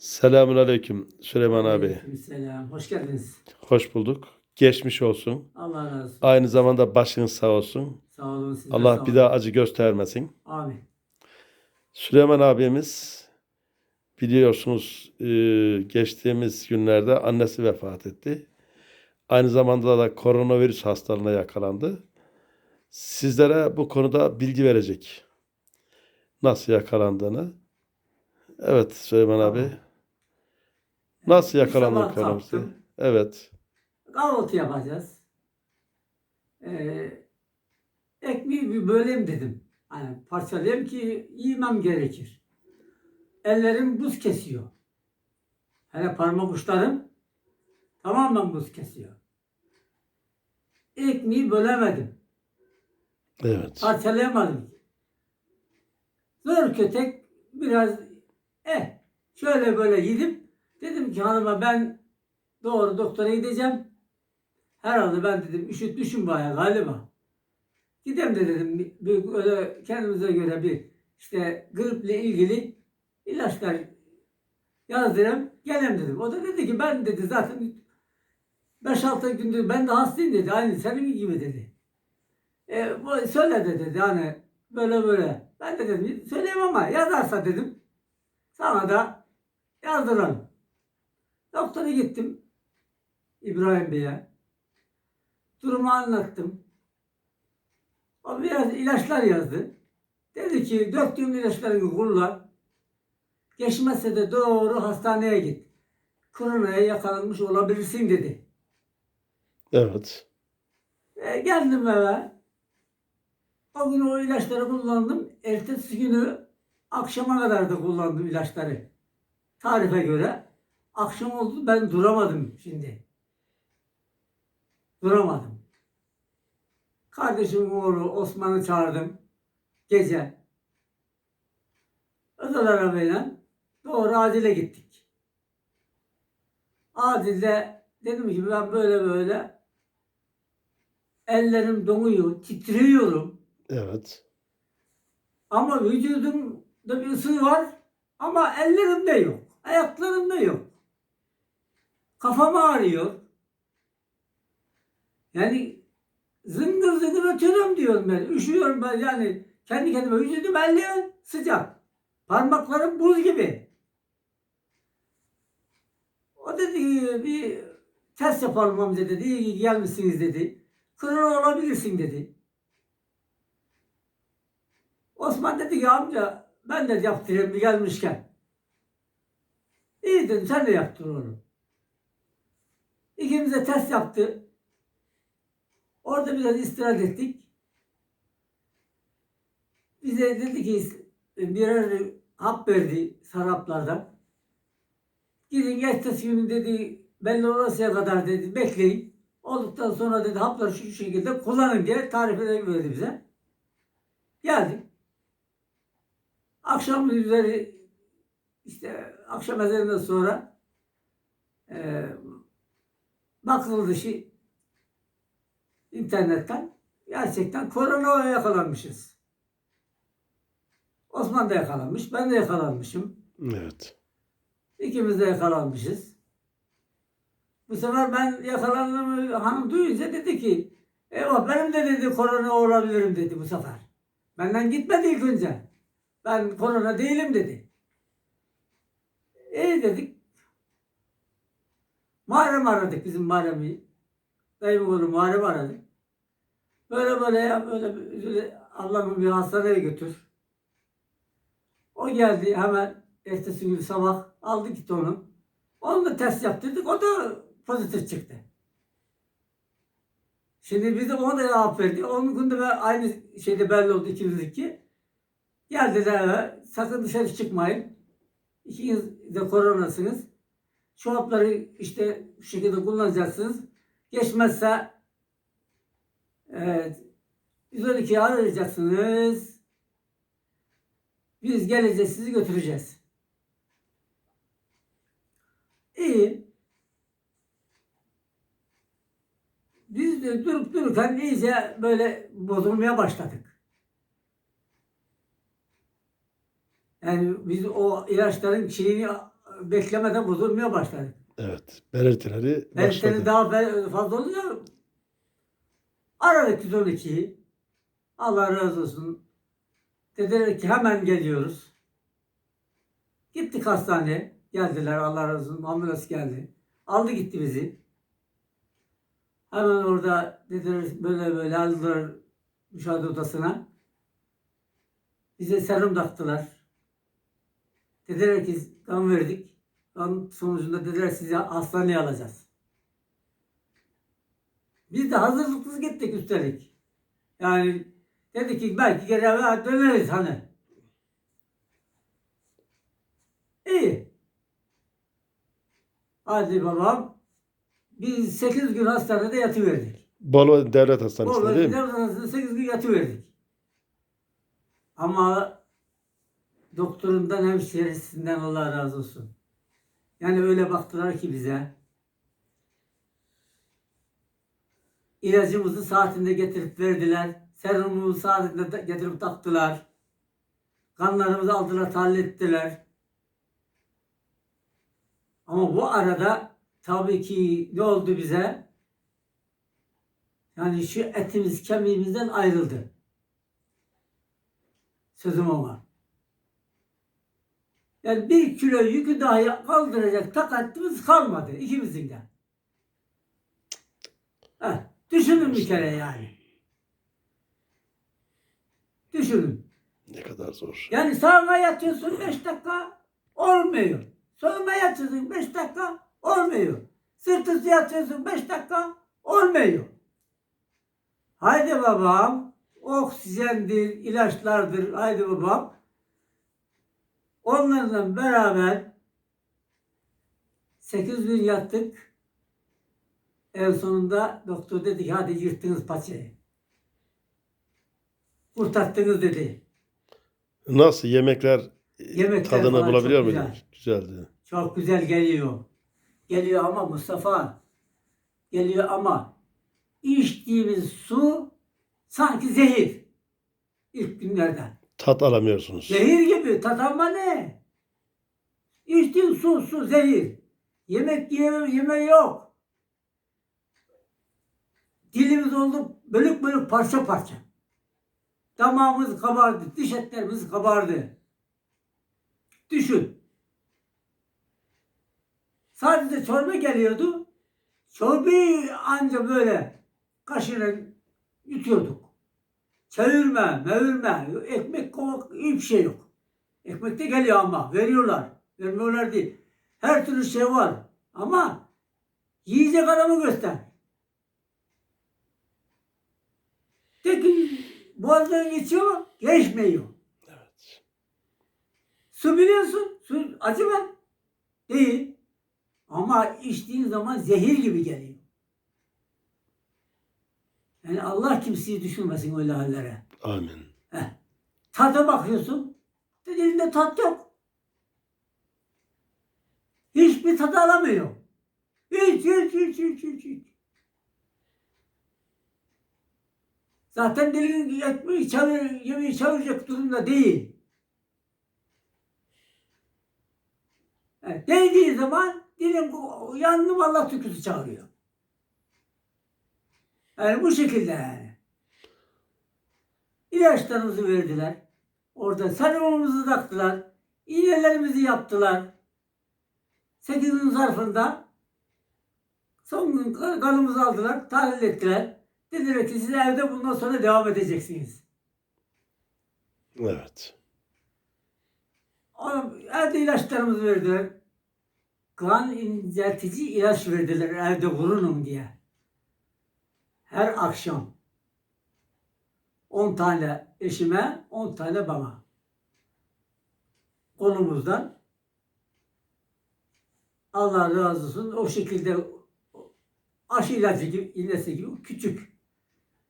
Selamun aleyküm Süleyman abi. Selam. Hoş geldiniz. Hoş bulduk. Geçmiş olsun. Allah razı olsun. Aynı sizamanda başınız sağ olsun. Sağ olun. Siz de Allah sağ bir olun. daha acı göstermesin. Amin. Süleyman abimiz biliyorsunuz e, geçtiğimiz günlerde annesi vefat etti. Aynı zamanda da koronavirüs hastalığına yakalandı. Sizlere bu konuda bilgi verecek. Nasıl yakalandığını. Evet Süleyman abi. Nasıl koronavirüse? kalktım. Evet. Kahvaltı yapacağız. Ee, ekmeği bir böleyim dedim. Hani parçalayayım ki yemem gerekir. Ellerim buz kesiyor. Hele parmak uçlarım tamamen buz kesiyor. Ekmeği bölemedim. Evet. parçalayamadım. Zor kötek biraz eh şöyle böyle yedim. Dedim ki hanıma ben doğru doktora gideceğim. Herhalde ben dedim üşütmüşüm bayağı galiba. Gidem de dedim bir, öyle kendimize göre bir işte griple ilgili ilaçlar yazdırayım gelem dedim. O da dedi ki ben dedi zaten 5-6 gündür ben de hastayım dedi. Aynı senin gibi dedi. E, söyle de dedi hani böyle böyle. Ben de dedim söyleyeyim ama yazarsa dedim. Sana da yazdıralım. Doktora gittim. İbrahim Bey'e. Durumu anlattım. O biraz ilaçlar yazdı. Dedi ki döktüğüm ilaçlarını kullan. Geçmezse de doğru hastaneye git. Koronaya yakalanmış olabilirsin dedi. Evet. E, geldim eve. O gün o ilaçları kullandım. Ertesi günü akşama kadar da kullandım ilaçları. Tarife göre. Akşam oldu ben duramadım şimdi. Duramadım. Kardeşim oğlu Osman'ı çağırdım. Gece. Özel arabayla doğru Adil'e gittik. Adil'de dedim ki ben böyle böyle ellerim donuyor, titriyorum. Evet. Ama vücudumda bir ısı var ama ellerimde yok. Ayaklarımda yok. Kafam ağrıyor. Yani zıngır zıngır ötüyorum diyorum ben. Üşüyorum ben yani. Kendi kendime vücudum ellerim sıcak. Parmaklarım buz gibi. O dedi bir test yapalım amca dedi. İyi gelmişsiniz dedi. Korona olabilirsin dedi. Osman dedi ki amca ben de yaptırayım gelmişken. İyi dedim sen de yaptır onu. İkimiz de test yaptı. Orada biraz istirahat ettik. Bize dedi ki birer hap verdi saraplardan. Gidin ertesi günü dedi belli olasıya kadar dedi bekleyin. Olduktan sonra dedi hapları şu şekilde kullanın diye tarifleri verdi bize. Geldik. Akşam üzeri işte akşam ezanından sonra e, bakıldı şey internetten gerçekten koronaya yakalanmışız. Osman da yakalanmış, ben de yakalanmışım. Evet. İkimiz de yakalanmışız. Bu sefer ben yakalandığımı hanım duyunca dedi ki eyvah benim de dedi korona olabilirim dedi bu sefer. Benden gitmedi ilk önce. Ben korona değilim dedi. İyi dedik. Muharrem aradık bizim Muharrem'i. Dayımın oğlu Muharrem aradık. Böyle böyle ya böyle, böyle ablamı bir hastaneye götür. O geldi hemen ertesi gün sabah aldı gitti onu. Onu da test yaptırdık. O da pozitif çıktı. Şimdi biz de ona da cevap verdik. Onun günde ben aynı şeyde belli oldu ikimizdeki. Geldi de eve. Sakın dışarı çıkmayın. İkiniz de koronasınız. Şu hapları işte bu şekilde kullanacaksınız. Geçmezse evet, 112'yi arayacaksınız. Biz geleceğiz sizi götüreceğiz. İyi. Biz de durup dururken iyice böyle bozulmaya başladık. Yani biz o ilaçların şeyini beklemeden bozulmaya başladı. Evet. Belirtileri Belki başladı. daha be- fazla oluyor. Aradık 112'yi. Allah razı olsun. Dediler ki hemen geliyoruz. Gittik hastaneye. Geldiler Allah razı olsun. Ambulans geldi. Aldı gitti bizi. Hemen orada dediler böyle böyle aldılar müşahede odasına. Bize serum taktılar. Dediler ki kan verdik. Sonucunda dediler sizi hastaneye alacağız. Biz de hazırlıksız gittik üstelik. Yani dedi ki belki geri eve döneriz hani. İyi. Hadi babam. Biz 8 gün hastanede yatıverdik. Bolu Devlet Hastanesi'nde Orada değil mi? devlet hastanesinde 8 gün yatıverdik. Ama doktorundan hemşiresinden Allah razı olsun. Yani öyle baktılar ki bize. İlacımızı saatinde getirip verdiler. Serumumuzu saatinde de- getirip taktılar. Kanlarımızı aldılar, tahlil ettiler. Ama bu arada tabii ki ne oldu bize? Yani şu etimiz kemiğimizden ayrıldı. Sözüm ona. Yani bir kilo yükü dahi kaldıracak takatimiz kalmadı ikimizin de. Heh, düşünün bir kere yani. Düşünün. Ne kadar zor. Yani sağına yatıyorsun 5 dakika olmuyor. Soluna yatıyorsun 5 dakika olmuyor. Sırt üstü yatıyorsun 5 dakika olmuyor. Haydi babam oksijendir, ilaçlardır. Haydi babam. Onlarla beraber 8 gün yattık. En sonunda doktor dedi ki hadi yırttınız paçayı. Kurtarttınız dedi. Nasıl yemekler, Yemekler tadını bulabiliyor çok muydun? Güzeldi. Çok güzel geliyor. Geliyor ama Mustafa geliyor ama içtiğimiz su sanki zehir. İlk günlerden. Tat alamıyorsunuz. Zehir gibi tatanma ne? İçtiğin su su zehir. Yemek yeme, yeme yok. Dilimiz oldu bölük bölük parça parça. Damağımız kabardı, diş etlerimiz kabardı. Düşün. Sadece çorba geliyordu. Çorbayı anca böyle kaşıyla yutuyorduk. Çevirme, mevirme, ekmek kovak hiçbir şey yok. Ekmek de geliyor ama veriyorlar. Vermiyorlar değil. Her türlü şey var. Ama yiyecek adamı göster. Tekin boğazdan geçiyor, geçmiyor. Evet. Su biliyorsun. Su acı mı? Değil. Ama içtiğin zaman zehir gibi geliyor. Yani Allah kimseyi düşünmesin öyle hallere. Amin. Heh. Tada bakıyorsun. Dilinde tat yok. Hiçbir tadı alamıyor. Hiç, hiç, hiç, hiç, hiç, hiç. Zaten dilin ekmeği çevir, yemeği çevirecek durumda değil. Evet, değdiği zaman dilin bu- yandım Allah tükürü çağırıyor. Yani bu şekilde yani. İlaçlarımızı verdiler. Orada serumumuzu taktılar. İğnelerimizi yaptılar. 8 gün zarfında son gün kan- kanımızı aldılar. Tahlil ettiler. Dediler ki siz evde bundan sonra devam edeceksiniz. Evet. Ama Evde ilaçlarımızı verdiler. Kan inceltici ilaç verdiler evde vurunum diye. Her akşam. 10 tane eşime, 10 tane bana. Kolumuzdan. Allah razı olsun. O şekilde aşı ilacı gibi, iğnesi gibi küçük.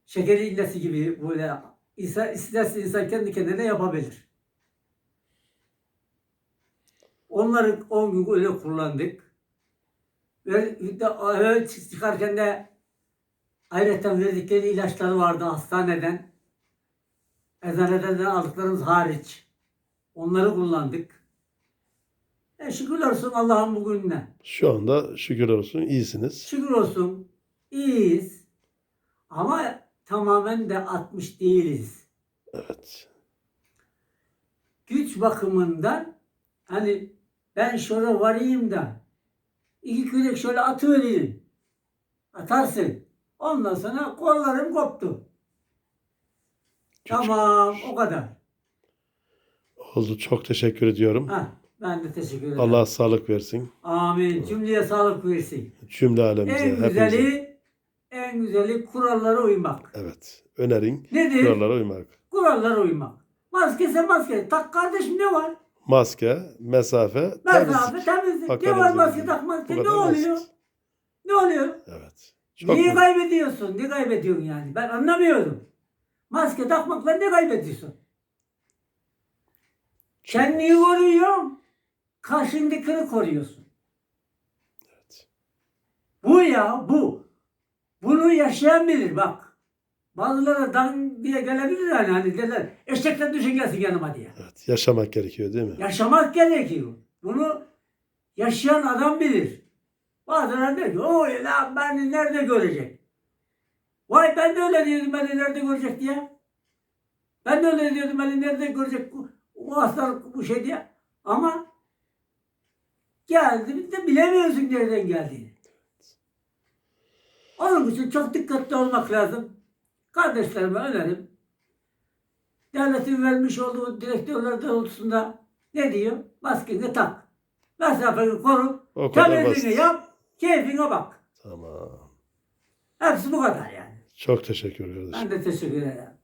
Şekeri iğnesi gibi böyle insan, isterse insan kendi kendine yapabilir. Onları 10 gün öyle kullandık. Ve eve çıkarken de ayrıca verdikleri ilaçları vardı hastaneden. Eczaneden de aldıklarımız hariç. Onları kullandık. E şükürler olsun Allah'ın bugününe. Şu anda şükür olsun iyisiniz. Şükür olsun. iyiyiz. Ama tamamen de 60 değiliz. Evet. Güç bakımından hani ben şöyle varayım da iki kürek şöyle atıvereyim. Atarsın. Ondan sonra kollarım koptu. Tamam o kadar. Oldu. Çok teşekkür ediyorum. Ha, ben de teşekkür ederim. Allah sağlık versin. Amin. Cümleye sağlık versin. Cümle alemize, En hepimize. güzeli en güzeli kurallara uymak. Evet. Önerin Nedir? kurallara uymak. Kurallara uymak. Maskese maske. Tak kardeşim ne var? Maske, mesafe, Mesafe temizlik. temizlik. Ne var maske takmak? Ne oluyor? basit. Ne oluyor? Evet. Çok Neyi mu- kaybediyorsun? Ne kaybediyorsun yani? Ben anlamıyorum. Maske takmakla ne kaybediyorsun? çok Kendini koruyorsun. Karşındakini koruyorsun. Evet. Bu ya bu. Bunu yaşayan bilir bak. Bazıları dan diye gelebilir yani hani derler eşekten düşün gelsin yanıma diye. Evet. Yaşamak gerekiyor değil mi? Yaşamak gerekiyor. Bunu yaşayan adam bilir. Bazıları der ki oy lan beni nerede görecek? Vay ben de öyle diyordum beni nerede görecek diye. Ben de öyle diyordum beni nerede görecek bu, bu hastalık bu şey diye. Ama geldi de bilemiyorsun nereden geldiğini. Onun için çok dikkatli olmak lazım. Kardeşlerime önerim. Devletin vermiş olduğu direktörler doğrultusunda ne diyor? Maskeni tak. Mesafeni koru. O kadar Temizliğini yap. Keyfine bak. Tamam. Hepsi bu kadar yani. Çok teşekkür ederim. Ben de teşekkür ederim.